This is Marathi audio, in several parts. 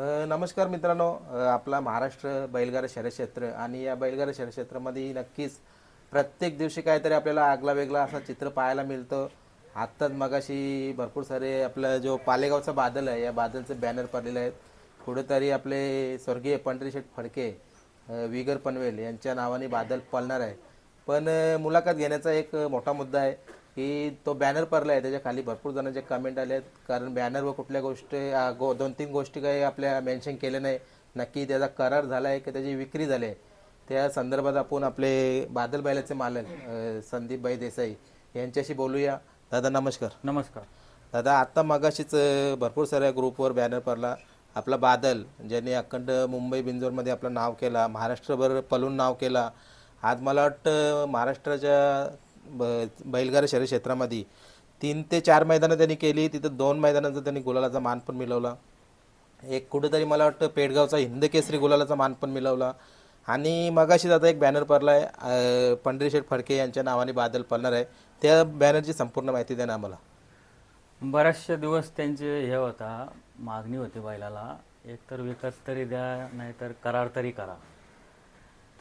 नमस्कार मित्रांनो. आपला महाराष्ट्र बैलगाडा शरक्षेत्र आणि या बैलगाडा शरक्षेत्रामध्ये नक्कीच प्रत्येक दिवशी काहीतरी आपल्याला आगला वेगळा असा चित्र पाहायला मिळतं. आत्ताच मगाशी भरपूर सारे आपला जो पालेगावचा बादल आहे या बादलचं बॅनर पडलेले आहेत. कुठेतरी आपले स्वर्गीय पंढरीशेठ फडके विगर पनवेल यांच्या नावाने बादल पळणार आहे. पण मुलाखत घेण्याचा एक मोठा मुद्दा आहे. की तो बॅनर पडला आहे त्याच्याखाली भरपूर जणांचे कमेंट आले आहेत कारण बॅनरवर कुठल्या गोष्टी गो दोन तीन गोष्टी काही आपल्या मेन्शन केल्या नाही. नक्की त्याचा करार झाला आहे की त्याची विक्री झाली आहे त्या संदर्भात आपण आपले बादल बैलाचे मालक अ, संदीपभाई देसाई यांच्याशी बोलूया. दादा नमस्कार. नमस्कार. दादा आत्ता मगाशीच भरपूर साऱ्या ग्रुपवर बॅनर पडला. आपला बादल ज्यांनी अखंड मुंबई बिंजोरमध्ये आपलं नाव केला महाराष्ट्रभर पलून नाव केला. आज मला वाटतं महाराष्ट्राच्या ब बैलगाडा शहरी क्षेत्रामध्ये. तीन ते चार मैदानं त्यांनी केली तिथं दोन मैदानांचा त्यांनी गुलालाचा मान पण मिळवला. एक कुठेतरी मला वाटतं पेडगावचा हिंद केसरी गुलालाचा मान पण मिळवला. आणि मगाशीच आता एक बॅनर पडला आहे पंढरीशेठ फडके यांच्या नावाने बादल पडणार आहे. त्या बॅनरची संपूर्ण माहिती द्या ना आम्हाला. बरेचसे दिवस त्यांचे हे होता मागणी होती बैलाला एक तर विकत तरी द्या नाहीतर करार तरी करा.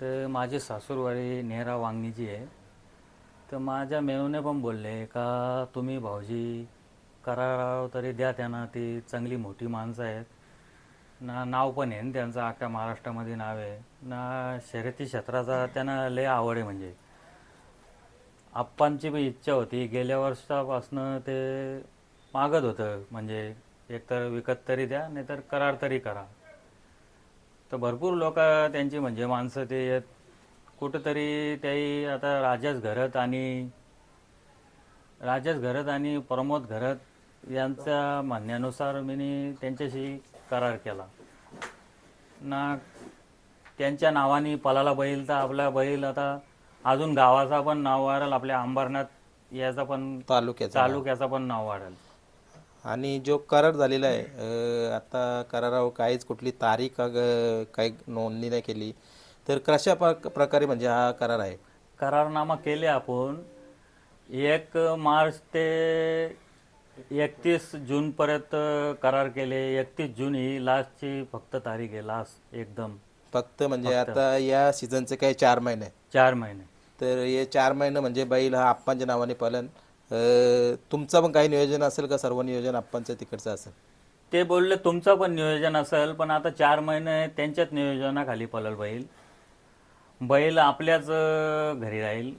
तर माझी सासूरवाडी नेहरा वांगणीची आहे. तर माझ्या मेनूने पण बोलले का तुम्ही भाऊजी करार तरी द्या त्यांना ती चांगली मोठी माणसं आहेत. ना नाव पण आहे ना त्यांचं अख्ख्या महाराष्ट्रामध्ये नाव आहे. ना शर्यती क्षेत्राचा त्यांना लय आवड आहे म्हणजे. आप्पांची बी इच्छा होती गेल्या वर्षापासनं ते मागत होतं म्हणजे एकतर विकत तरी द्या नाहीतर करार तरी करा. तर भरपूर लोक त्यांची म्हणजे माणसं ते येत कुठंतरी त्याही आता राजेश घरत आणि राजेश घरत आणि प्रमोद घरत यांच्या म्हणण्यानुसार मी त्यांच्याशी करार केला. ना त्यांच्या नावाने पलाला बैल तर आपला बैल आता अजून गावाचा पण नाव वाढेल आपल्या अंबरनाथ याचा पण तालुक्याचा. तालुक्याचा पण नाव वाढेल. आणि जो करार झालेला आहे आता करारावर काहीच कुठली तारीख काही नोंदणी नाही केली. तर कशा प्र- प्रकारे म्हणजे हा करार आहे? करारनामा केले आपण. एक मार्च ते एकतीस जूनपर्यंत करार केले. एकतीस जून ही लास्टची फक्त तारीख आहे लास्ट एकदम. फक्त म्हणजे आता या सीझनचे काही चार महिने. चार महिने. तर हे चार महिने म्हणजे बैल हा आप्पांच्या नावाने पलन. तुमचं पण काही नियोजन असेल का? सर्व नियोजन आप्पांचं तिकडचं असेल? ते बोलले तुमचं पण नियोजन असेल पण आता चार महिने त्यांच्याच नियोजनाखाली पलल बैल. बैल आपल्याच घरी राहील.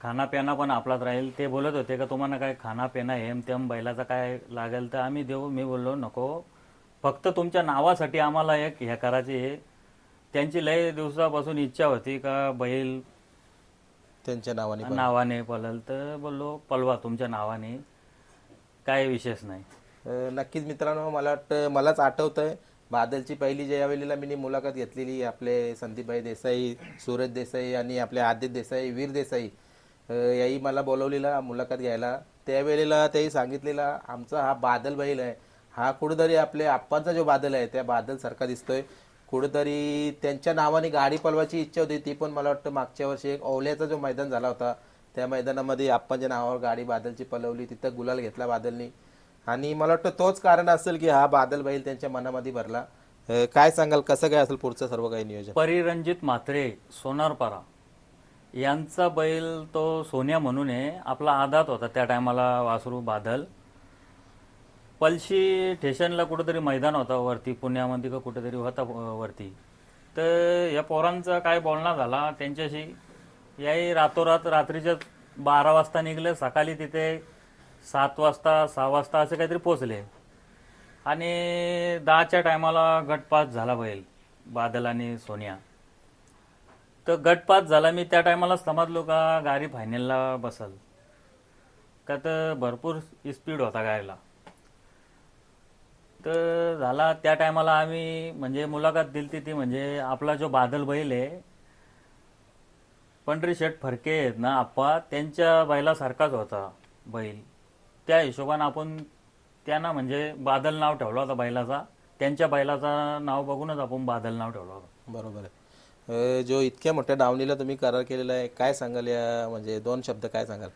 खानापिना पण आपलाच राहील. ते बोलत होते का तुम्हाला काय खानापिना हेम तेम बैलाचा काय लागेल तर आम्ही देऊ. मी बोललो नको. फक्त तुमच्या नावासाठी आम्हाला एक हे करायचे आहे. त्यांची लय दिवसापासून इच्छा होती का बैल त्यांच्या नावाने. नावाने पलल तर बोललो पलवा तुमच्या नावाने. काय विशेष नाही. नक्कीच मित्रांनो मला वाटतं मलाच आठवतंय बादलची पहिली ज्या वेळेला मी मुलाखत घेतलेली आपले संदीपभाई देसाई सूरज देसाई आणि आपले आदित्य देसाई वीर देसाई याही मला बोलवलेला मुलाखत घ्यायला. त्यावेळेला त्याही सांगितलेला आमचा हा बादल बैल आहे. हा कुठेतरी आपले आप्पांचा जो बादल आहे त्या बादलसारखा दिसतोय. कुठेतरी त्यांच्या नावाने गाडी पळवायची इच्छा होती ती पण मला वाटतं मागच्या वर्षी एक ओवल्याचा जो मैदान झाला होता त्या मैदानामध्ये आप्पांच्या नावावर गाडी बादलची पलवली. तिथं गुलाल घेतला बादलनी. आणि मला वाटतं तोच कारण असेल की हा बादल बैल त्यांच्या मनामध्ये भरला. काय सांगाल? कसं काय असेल पुढचं सर्व काही नियोजन? परिरंजित म्हात्रे सोनारपारा. यांचा बैल तो सोन्या म्हणून आहे आपला आदात होता त्या टायमाला वासरू बादल. पलशी स्टेशनला कुठंतरी मैदान होता वरती पुण्यामध्ये का कुठेतरी होता वरती. तर या पोरांचा काय बोलणा झाला त्यांच्याशी याही रातोरात रात्रीच्या बारा वाजता निघले. सकाळी तिथे सात वाजता सहा वाजता असे काहीतरी पोचले आणि दहाच्या टायमाला गटपास झाला बैल बादल आणि सोनिया. तर गटपास झाला मी त्या टायमाला समजलो का गाडी फायनलला बसल. का तर भरपूर स्पीड होता गाडीला. तर झाला त्या टायमाला आम्ही म्हणजे मुलाखत दिली ती म्हणजे आपला जो बादल बैल आहे पंढरी शेठ फरके आहेत ना आप्पा त्यांच्या बैलासारखाच होता बैल. त्या हिशोबानं आपण त्यांना म्हणजे बादल नाव ठेवलं होतं बैलाचा. त्यांच्या बैलाचा नाव बघूनच आपण बादल नाव ठेवलं होतं. बरोबर आहे. अं, जो इतक्या मोठ्या डावणीला तुम्ही करार केलेला आहे काय सांगाल या म्हणजे दोन शब्द काय सांगाल?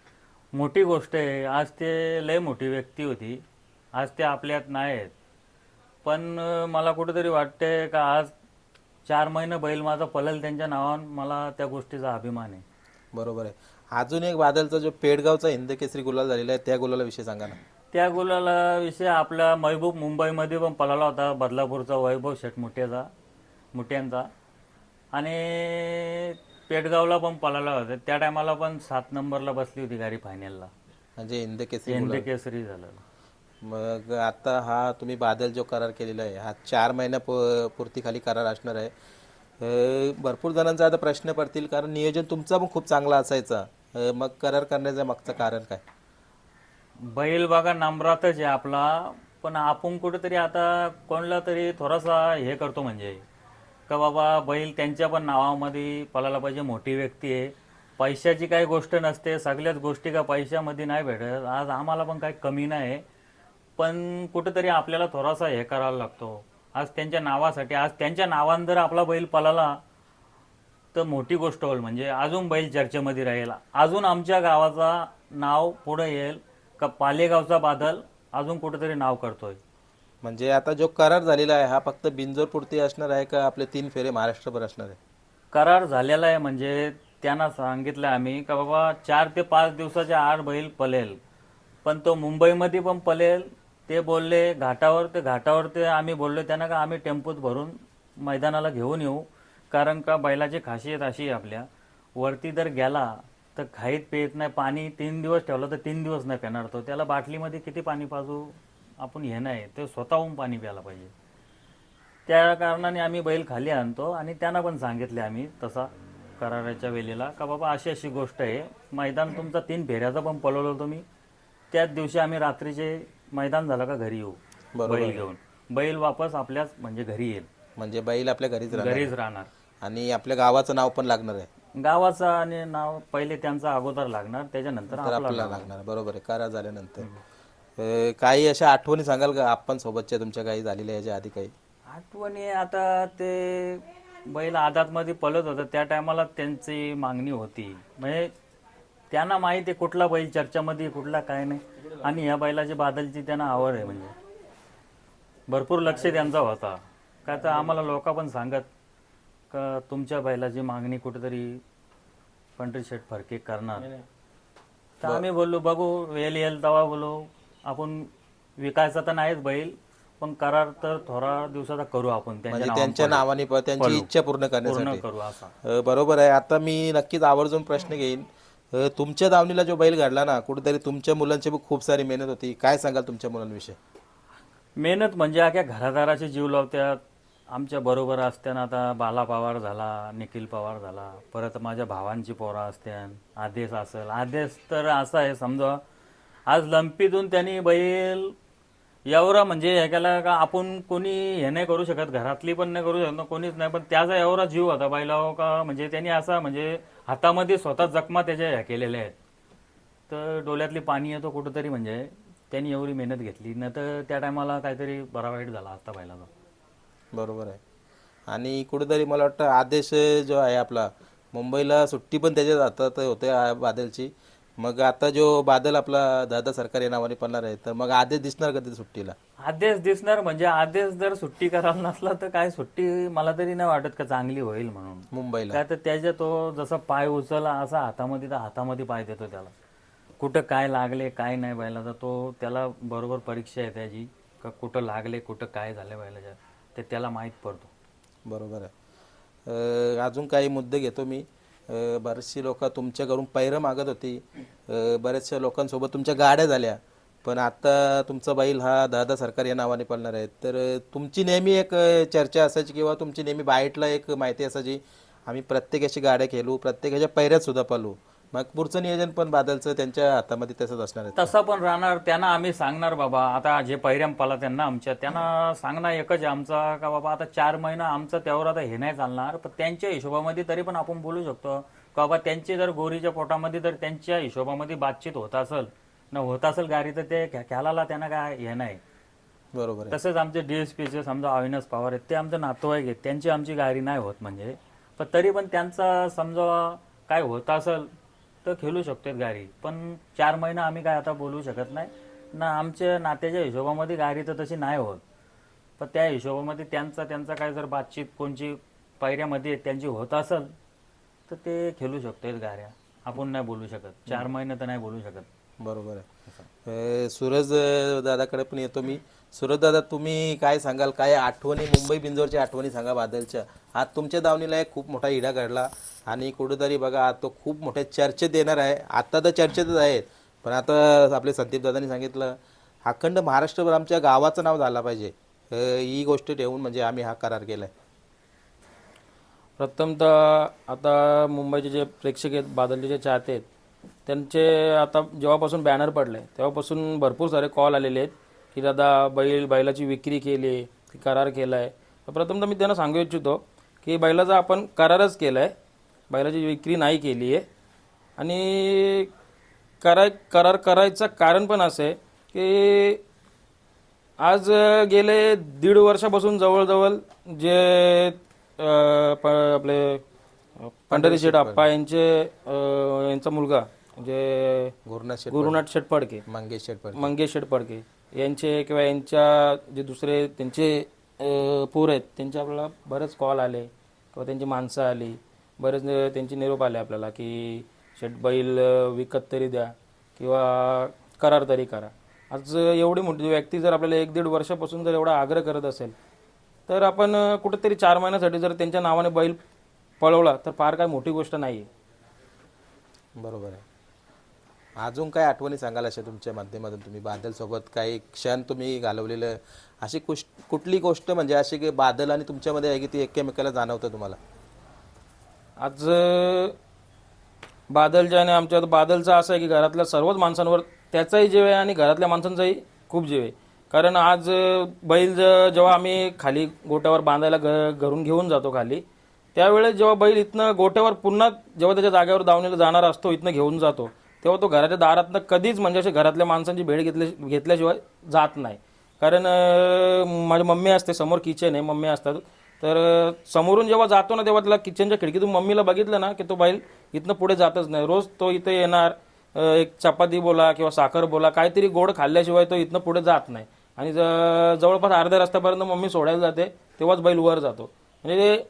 मोठी गोष्ट आहे आज ते लय मोठी व्यक्ती होती. आज ते आपल्यात नाही आहेत. पण अं, मला कुठेतरी वाटते का आज चार महिने बैल माझा पलल त्यांच्या नावावर मला त्या गोष्टीचा अभिमान आहे. बरोबर आहे. अजून एक बादलचा जो पेडगावचा हिंद केसरी गुलाल झालेला आहे त्या गुलाला विषय सांगा ना. त्या गुलाला विषय आपला महबूब मुंबईमध्ये पण पळाला होता बदलापूरचा वैभव शेठ मुठ्याचा मुठ्यांचा आणि पेटगावला पण पळाला होता. त्या टायमाला पण सात नंबरला बसली होती गाडी फायनलला. म्हणजे हिंद केसरी हिंद केसरी झालं मग आता हा तुम्ही बादल जो करार केलेला आहे हा चार महिन्या पूर्ती खाली करार असणार आहे. भरपूर जणांचा आता प्रश्न पडतील कारण नियोजन तुमचा पण खूप चांगला असायचा. मग करार करण्याचं मागचं कारण काय? बैल बघा नामरातच आहे आपला पण आपण कुठेतरी आता कोणला तरी थोडासा हे करतो म्हणजे का बाबा बैल त्यांच्या पण नावामध्ये पळायला पाहिजे मोठी व्यक्ती आहे. पैशाची काही गोष्ट नसते सगळ्याच गोष्टी का पैशामध्ये नाही भेटत. आज आम्हाला पण काही कमी नाही पण कुठेतरी आपल्याला थोडासा हे करायला लागतो. आज त्यांच्या नावासाठी आज त्यांच्या नावानं जर आपला बैल पळाला तर मोठी गोष्ट होईल. म्हणजे अजून बैल चर्चेमध्ये राहील. अजून आमच्या गावाचा नाव पुढे येईल. का पालेगावचा बादल अजून कुठेतरी नाव करतोय. म्हणजे आता जो करार झालेला आहे हा फक्त बिंजोर पुरती असणार आहे का आपले तीन फेरे महाराष्ट्रभर असणार आहे? करार झालेला आहे म्हणजे त्यांना सांगितलं आम्ही का बाबा चार ते पाच दिवसाच्या आड बैल पलेल पण तो मुंबईमध्ये पण पलेल ते बोलले घाटावर ते घाटावर ते आम्ही बोललो त्यांना का आम्ही टेम्पोत भरून मैदानाला घेऊन येऊ? कारण का बैलाची खासियत अशी आहे आपल्या वरती जर गेला तर खाईत पेत नाही पाणी तीन दिवस ठेवलं तर तीन दिवस नाही पिणार. तो त्याला बाटलीमध्ये किती पाणी पाजू? आपण हे नाही ते स्वतःहून पाणी प्यायला पाहिजे. त्या कारणाने आम्ही बैल खाली आणतो आणि त्यांना पण सांगितले आम्ही तसा कराराच्या वेळेला का बाबा अशी अशी गोष्ट आहे. मैदान तुमचा तीन फेऱ्याचा पण पळवलं तुम्ही. मी त्याच दिवशी आम्ही रात्रीचे मैदान झालं का घरी येऊ? बैल घेऊन. बैल वापस आपल्याच म्हणजे घरी येईल. म्हणजे बैल आपल्या घरीच राहणार. घरीच राहणार. आणि आपल्या गावाचं नाव पण लागणार आहे. गावाचं आणि नाव पहिले त्यांचा अगोदर लागणार त्याच्यानंतर तर आपला आपल्याला लागणार. बरोबर आहे. करार झाल्यानंतर. अं, काही अशा आठवणी सांगाल का? आपण सोबतच्या तुमच्या काही झालेल्या याच्या आधी काही? आठवणी आता ते बैल आदातमध्ये पळत होतं. त्या टायमाला त्यांची मागणी होती. म्हणजे त्यांना माहिती आहे कुठला बैल चर्चामध्ये कुठला काय नाही. आणि या बैलाची बादलची त्यांना आवड आहे म्हणजे. भरपूर लक्ष त्यांचा होता. का तर आम्हाला लोक पण सांगत का तुमच्या बैलाची मागणी कुठेतरी पंढरी शेठ फरके करणार. तर आम्ही बोललो बघू वेल येईल तेव्हा बोलू. आपण विकायचा तर नाहीच बैल पण करार तर थोडा दिवसाचा करू आपण त्यांच्या म्हणजे नावानं त्यांच्या नावाने प- त्यांची इच्छा पूर्ण पूर्ण करण्यासाठी. करू बरोबर आहे. आता मी नक्कीच आवर्जून प्रश्न घेईन. तुमच्या दावणीला जो बैल घडला ना कुठेतरी तुमच्या मुलांची पण खूप सारी मेहनत होती. काय सांगाल तुमच्या मुलांविषयी? मेहनत म्हणजे अख्या घरादाराचे जीव लावत्यात. आमच्या बरोबर असताना आता बाला पवार झाला निखिल पवार झाला. परत माझ्या भावांची पोरं असत्यान. आदेश असेल. आदेश तर असा आहे समजा. आज लंपीतून त्यांनी बैल एवरा म्हणजे हे केला का आपण कोणी हे नाही करू शकत घरातली पण नाही करू शकत कोणीच नाही पण त्याचा एवढा जीव होता बैलावर का? म्हणजे त्यांनी असा म्हणजे हातामध्ये स्वतः जखमा त्याच्या ह्या केलेल्या आहेत. तर डोळ्यातली पाणी येतो कुठंतरी म्हणजे त्यांनी एवढी मेहनत घेतली. नाही तर त्या टायमाला काहीतरी बरा वाईट झाला असता बैलाचा बरोबर आहे. आणि कुठेतरी मला वाटतं आदेश जो आहे आपला मुंबईला सुट्टी पण त्याच्या हातात होते बादलची. मग आता जो बादल आपला दादा सरकारी नावाने पडणार आहे तर मग आदेश दिसणार कधी सुट्टीला? आदेश दिसणार म्हणजे आदेश जर सुट्टी करायला नसला तर काय सुट्टी मला तरी नाही वाटत का चांगली होईल म्हणून. मुंबईला. काय तर त्याच्या तो जसा पाय उचलला असा हातामध्ये तर हातामध्ये पाय देतो त्याला. कुठं काय लागले काय नाही बैलाचा तो त्याला बरोबर परीक्षा आहे त्याची का कुठं लागले कुठं काय झालं बैलाच्या ते त्याला माहीत पडतो. बरोबर आहे. अजून काही मुद्दे घेतो मी. बरेचशी लोक तुमच्याकडून पैरं मागत होती. बऱ्याचशा लोकांसोबत तुमच्या गाड्या झाल्या. पण आता तुमचा बैल हा दादा सरकार या नावाने पळणार आहे. तर तुमची नेहमी एक चर्चा असायची किंवा तुमची नेहमी बाईटला एक माहिती असायची आम्ही प्रत्येकाची गाड्या खेळू प्रत्येकाच्या पैऱ्यात सुद्धा पळू. मग पुढचं नियोजन पण बादलचं त्यांच्या हातामध्ये तसंच असणार आहे. तसा पण राहणार. त्यांना आम्ही सांगणार बाबा. आता जे पैऱ्याम पाला त्यांना आमच्या त्यांना सांगणार एकच आमचा का बाबा आता चार महिना आमचं त्यावर आता हे नाही चालणार. पण त्यांच्या हिशोबामध्ये तरी पण आपण बोलू शकतो. का बाबा त्यांची जर गोरीच्या पोटामध्ये जर त्यांच्या हिशोबामध्ये बातचीत होत असेल न होत असेल गाडी तर ते ख्यालाला त्यांना काय हे नाही. बरोबर तसेच आमचे डीएसपीचे समजा अविनाश पवार आहेत ते आमचे नातेवाईक आहेत. त्यांची आमची गाडी नाही होत म्हणजे. पण तरी पण त्यांचा समजा काय होत असेल तर खेळू शकतात गाडी पण चार महिना आम्ही काय आता बोलू शकत नाही. ना आमच्या नात्याच्या हिशोबामध्ये गाडी तर तशी नाही होत. पण त्या हिशोबामध्ये त्यांचा त्यांचा काय जर बातचीत कोणची पायऱ्यामध्ये त्यांची होत असेल तर ते खेळू शकतो गाड्या आपण नाही बोलू शकत. चार महिने तर नाही बोलू शकत. बरोबर आहे. सूरज दादाकडे पण येतो मी. सूरज दादा तुम्ही काय सांगाल? काय आठवणी मुंबई बिंजोरच्या आठवणी सांगा बादलच्या. आज तुमच्या दावणीला एक खूप मोठा इडा घडला. आणि कुठेतरी बघा आज तो खूप मोठ्या चर्चेत येणार आहे. आता तर चर्चेतच आहेत. पण आता आपले संदीप दादांनी सांगितलं अखंड महाराष्ट्रभर आमच्या गावाचं नाव झालं पाहिजे. ही गोष्ट ठेवून म्हणजे आम्ही हा करार केला आहे प्रथमतः आता मुंबईचे जे प्रेक्षक आहेत बादलचे जे चाहते आहेत त्यांचे आता जेव्हापासून बॅनर पडले तेव्हापासून भरपूर सारे कॉल आलेले आहेत की दादा बैल बैलाची विक्री केली की करार केला आहे तर प्रथमतः मी त्यांना सांगू इच्छितो की बैलाचा आपण करारच केला आहे बैलाची विक्री नाही केली आहे आणि कराय करार करायचं कारण पण असं आहे की आज गेले दीड वर्षापासून जवळजवळ जे प- आपले अ, पंढरी शेठ आप्पा यांचे यांचा मुलगा जे गुरुनाथ शेट गुरुनाथ फडके मंगेश शेटपर मंगेश शेठ फडके यांचे किंवा यांच्या जे दुसरे त्यांचे पोर आहेत त्यांचे आपल्याला बरेच कॉल आले किंवा त्यांची माणसं आली बरेच त्यांचे निरोप आले आपल्याला की शेठ बैल विकत तरी द्या किंवा करार तरी करा. आज एवढी मोठी व्यक्ती जर आपल्याला एक दीड वर्षापासून जर एवढा आग्रह करत असेल तर आपण कुठेतरी चार महिन्यासाठी जर त्यांच्या नावाने बैल पळवला तर फार काय मोठी गोष्ट नाही आहे बरोबर आहे. अजून काय आठवणी सांगाल अशा तुमच्या माध्यमातून? तुम्ही बादलसोबत काही क्षण तुम्ही घालवलेलं अशी कुश कुठली गोष्ट म्हणजे अशी की बादल आणि तुमच्यामध्ये आहे की ती एकमेकाला जाणवतं तुम्हाला? आज अ, बादलच्या आणि आमच्या बादलचं असं आहे की घरातल्या सर्वच माणसांवर त्याचाही जीव आहे आणि घरातल्या माणसांचाही खूप जीव आहे. कारण आज बैल जेव्हा आम्ही खाली गोट्यावर बांधायला घ घरून घेऊन जातो खाली त्यावेळेस जेव्हा बैल इथनं गोट्यावर पुन्हा जेव्हा त्याच्या जागेवर धावण्याला जाणार असतो इथनं घेऊन जातो तेव्हा तो घराच्या दारातनं कधीच म्हणजे असे घरातल्या माणसांची भेट घेतल्या घेतल्याशिवाय जात नाही. कारण माझी मम्मी असते समोर किचन आहे मम्मी असतात. तर समोरून जेव्हा जातो ना तेव्हा त्याला किचनच्या खिडकीतून मम्मीला बघितलं ना की तो बैल इथनं पुढे जातच नाही. रोज तो इथे येणार एक चपाती बोला किंवा साखर बोला काहीतरी गोड खाल्ल्याशिवाय तो इथनं पुढे जात नाही. आणि ज- जवळपास अर्ध्या रस्त्यापर्यंत मम्मी सोडायला जाते तेव्हाच बैल वर जातो. म्हणजे